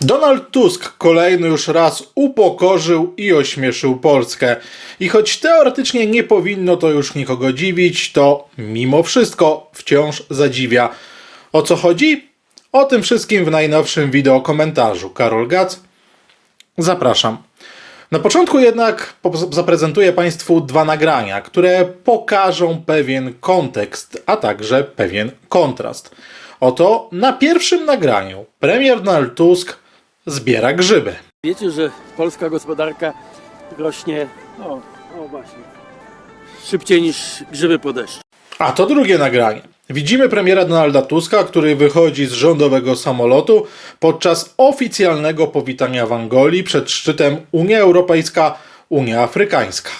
Donald Tusk kolejny już raz upokorzył i ośmieszył Polskę. I choć teoretycznie nie powinno to już nikogo dziwić, to mimo wszystko wciąż zadziwia. O co chodzi? O tym wszystkim w najnowszym wideo komentarzu. Karol Gac, zapraszam. Na początku jednak zaprezentuję Państwu dwa nagrania, które pokażą pewien kontekst, a także pewien kontrast. Oto na pierwszym nagraniu premier Donald Tusk zbiera grzyby. Wiecie, że polska gospodarka rośnie, o, o właśnie, szybciej niż grzyby po deszczu. A to drugie nagranie. Widzimy premiera Donalda Tuska, który wychodzi z rządowego samolotu podczas oficjalnego powitania w Angolii przed szczytem Unia Europejska, Unia Afrykańska.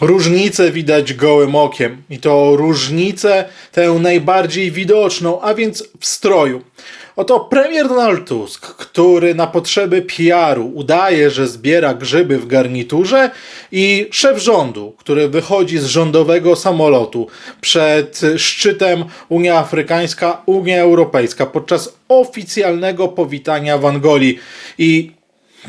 Różnicę widać gołym okiem i to różnicę tę najbardziej widoczną, a więc w stroju. Oto premier Donald Tusk, który na potrzeby PR-u udaje, że zbiera grzyby w garniturze i szef rządu, który wychodzi z rządowego samolotu przed szczytem Unia Afrykańska, Unia Europejska podczas oficjalnego powitania w Angolii i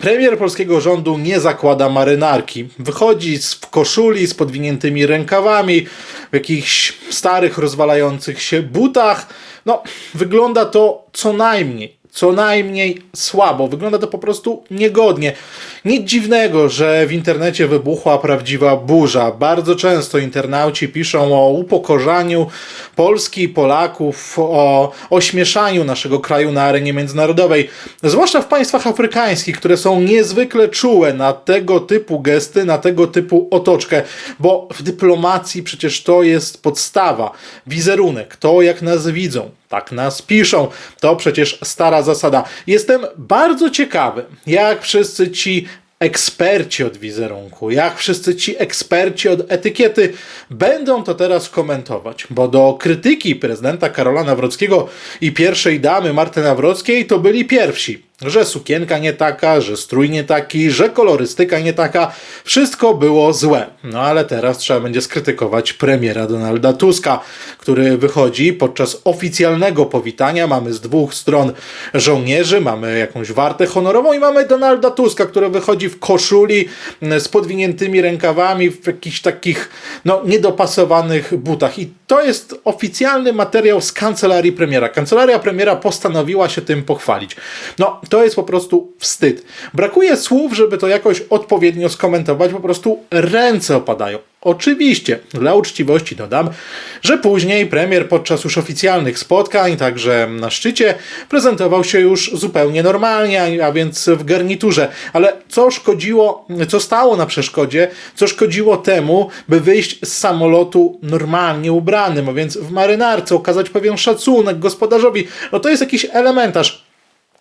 Premier polskiego rządu nie zakłada marynarki. Wychodzi w koszuli z podwiniętymi rękawami, w jakichś starych, rozwalających się butach. No, wygląda to co najmniej, co najmniej słabo. Wygląda to po prostu niegodnie. Nic dziwnego, że w internecie wybuchła prawdziwa burza. Bardzo często internauci piszą o upokorzaniu Polski i Polaków, o ośmieszaniu naszego kraju na arenie międzynarodowej. Zwłaszcza w państwach afrykańskich, które są niezwykle czułe na tego typu gesty, na tego typu otoczkę, bo w dyplomacji przecież to jest podstawa. Wizerunek, to jak nas widzą, tak nas piszą. To przecież stara zasada. Jestem bardzo ciekawy, jak wszyscy ci eksperci od wizerunku, jak wszyscy ci eksperci od etykiety będą to teraz komentować, bo do krytyki prezydenta Karola Nawrockiego i pierwszej damy Marty Nawrockiej to byli pierwsi. Że sukienka nie taka, że strój nie taki, że kolorystyka nie taka. Wszystko było złe. No ale teraz trzeba będzie skrytykować premiera Donalda Tuska, który wychodzi podczas oficjalnego powitania. Mamy z dwóch stron żołnierzy, mamy jakąś wartę honorową i mamy Donalda Tuska, który wychodzi w koszuli m, z podwiniętymi rękawami, w jakichś takich no, niedopasowanych butach. I to jest oficjalny materiał z kancelarii premiera. Kancelaria premiera postanowiła się tym pochwalić. No, to jest po prostu wstyd. Brakuje słów, żeby to jakoś odpowiednio skomentować, po prostu ręce opadają. Oczywiście, dla uczciwości dodam, że później premier podczas już oficjalnych spotkań, także na szczycie, prezentował się już zupełnie normalnie, a więc w garniturze. Ale co szkodziło, co stało na przeszkodzie, co szkodziło temu, by wyjść z samolotu normalnie ubranym, a więc w marynarce, okazać pewien szacunek gospodarzowi. No to jest jakiś elementarz.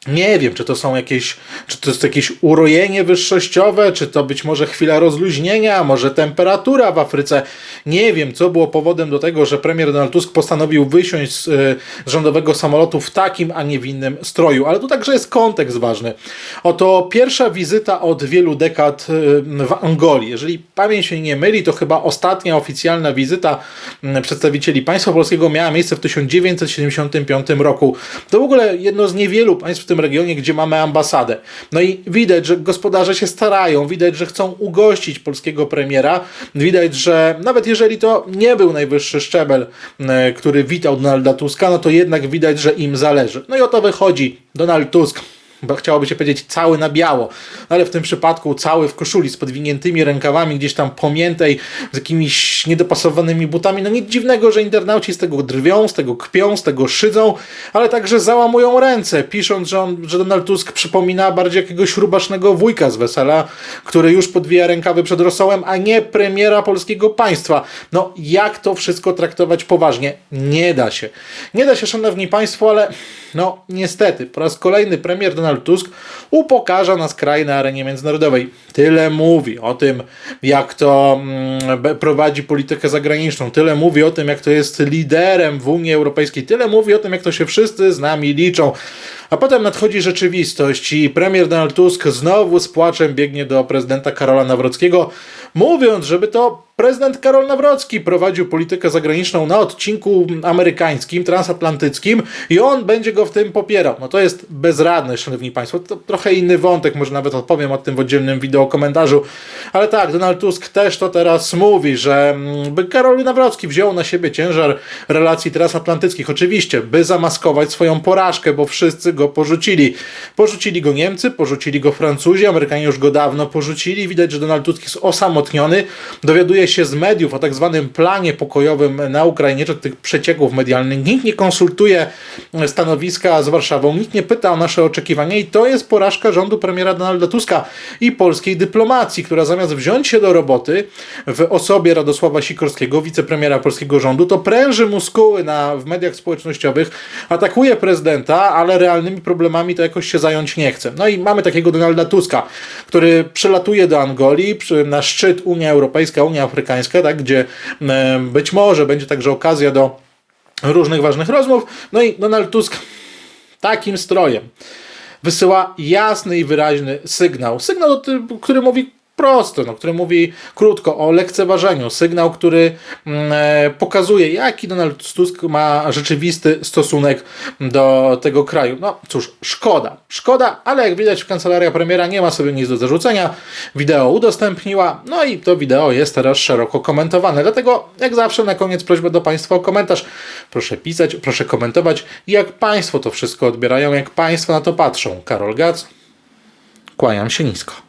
Nie wiem, czy to są jakieś, czy to jest jakieś urojenie wyższościowe, czy to być może chwila rozluźnienia, może temperatura w Afryce. Nie wiem, co było powodem do tego, że premier Donald Tusk postanowił wysiąść z, y, z rządowego samolotu w takim, a nie w innym stroju. Ale tu także jest kontekst ważny. Oto pierwsza wizyta od wielu dekad y, w Angolii. Jeżeli pamięć się nie myli, to chyba ostatnia oficjalna wizyta mm, przedstawicieli państwa polskiego miała miejsce w 1975 roku. To w ogóle jedno z niewielu państw w tym regionie, gdzie mamy ambasadę. No i widać, że gospodarze się starają, widać, że chcą ugościć polskiego premiera. Widać, że nawet jeżeli to nie był najwyższy szczebel, e, który witał Donalda Tuska, no to jednak widać, że im zależy. No i o to wychodzi Donald Tusk bo chciałoby się powiedzieć cały na biało, ale w tym przypadku cały w koszuli z podwiniętymi rękawami, gdzieś tam pomiętej, z jakimiś niedopasowanymi butami. No nic dziwnego, że internauci z tego drwią, z tego kpią, z tego szydzą, ale także załamują ręce, pisząc, że, on, że Donald Tusk przypomina bardziej jakiegoś rubasznego wujka z wesela, który już podwija rękawy przed rosołem, a nie premiera polskiego państwa. No jak to wszystko traktować poważnie? Nie da się. Nie da się, szanowni państwo, ale no niestety, po raz kolejny premier Donald Donald Tusk upokarza nas kraj na arenie międzynarodowej. Tyle mówi o tym, jak to mm, prowadzi politykę zagraniczną, tyle mówi o tym, jak to jest liderem w Unii Europejskiej, tyle mówi o tym, jak to się wszyscy z nami liczą. A potem nadchodzi rzeczywistość i premier Donald Tusk znowu z płaczem biegnie do prezydenta Karola Nawrockiego, mówiąc, żeby to prezydent Karol Nawrocki prowadził politykę zagraniczną na odcinku amerykańskim, transatlantyckim i on będzie go w tym popierał. No to jest bezradne, szanowni państwo. To trochę inny wątek, może nawet opowiem o tym w oddzielnym wideo komentarzu. Ale tak, Donald Tusk też to teraz mówi, że mm, by Karol Nawrocki wziął na siebie ciężar relacji transatlantyckich. Oczywiście, by zamaskować swoją porażkę, bo wszyscy go porzucili. Porzucili go Niemcy, porzucili go Francuzi, Amerykanie już go dawno porzucili. Widać, że Donald Tusk jest osamotniony. Dowiaduje się z mediów o tak zwanym planie pokojowym na Ukrainie, czy tych przecieków medialnych. Nikt nie konsultuje stanowiska z Warszawą, nikt nie pyta o nasze oczekiwania i to jest porażka rządu premiera Donalda Tuska i polskiej dyplomacji, która zamiast wziąć się do roboty w osobie Radosława Sikorskiego, wicepremiera polskiego rządu, to pręży muskuły na, w mediach społecznościowych, atakuje prezydenta, ale realnymi problemami to jakoś się zająć nie chce. No i mamy takiego Donalda Tuska, który przylatuje do Angolii przy, na szczyt Unia Europejska, Unia Afrykańska, tak, gdzie być może będzie także okazja do różnych ważnych rozmów. No i Donald Tusk takim strojem wysyła jasny i wyraźny sygnał. Sygnał, który mówi prosto, no, który mówi krótko o lekceważeniu. Sygnał, który mm, e, pokazuje, jaki Donald Tusk ma rzeczywisty stosunek do tego kraju. No cóż, szkoda. Szkoda, ale jak widać kancelaria premiera nie ma sobie nic do zarzucenia. Wideo udostępniła, no i to wideo jest teraz szeroko komentowane. Dlatego, jak zawsze, na koniec prośba do Państwa o komentarz. Proszę pisać, proszę komentować, jak Państwo to wszystko odbierają, jak Państwo na to patrzą. Karol Gac, kłaniam się nisko.